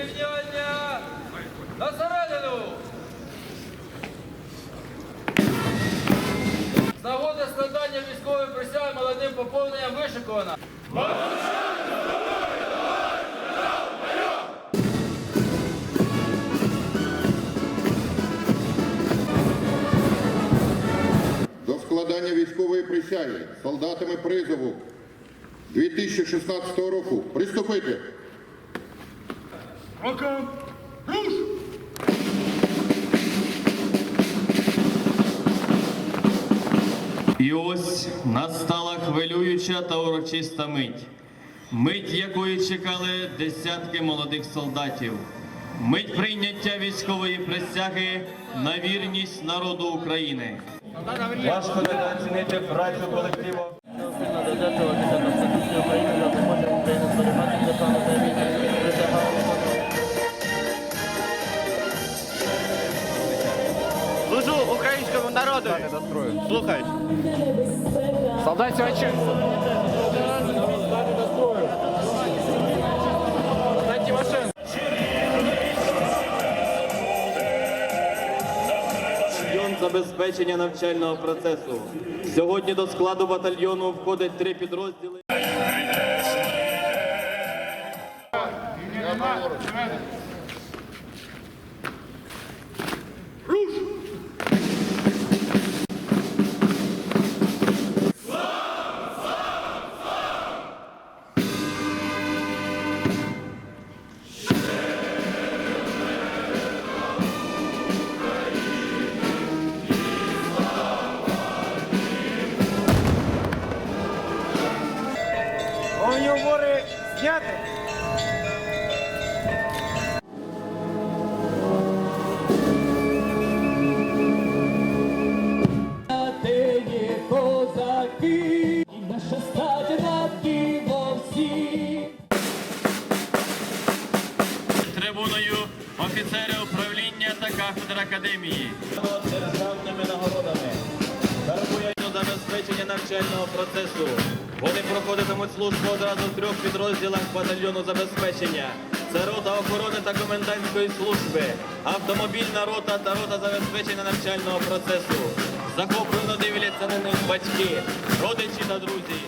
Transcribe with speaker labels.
Speaker 1: Рівняння на середину. З нагоди складання військової присяги молодим поповненням вишикована.
Speaker 2: До складання військової присяги солдатами призову 2016 року приступити.
Speaker 3: І ось настала хвилююча та урочиста мить. Мить, якої чекали десятки молодих солдатів. Мить прийняття військової присяги на вірність народу України. Важко недооцінити працю колективу.
Speaker 4: України
Speaker 5: українському народу. Слухай. Солдат Сівачин. Солдат Тимошенко.
Speaker 3: Батальйон забезпечення навчального процесу. Сьогодні до складу батальйону входить три підрозділи.
Speaker 6: Над диво всі.
Speaker 3: Трибуною офіцери управління та кафедр академії. Державними нагородами. Карбує забезпечення навчального процесу. Вони проходитимуть службу одразу в трьох підрозділах батальйону забезпечення. Це рота охорони та комендантської служби, автомобільна рота та рота забезпечення навчального процесу. Захоплено дивляться на них батьки, родичі та друзі.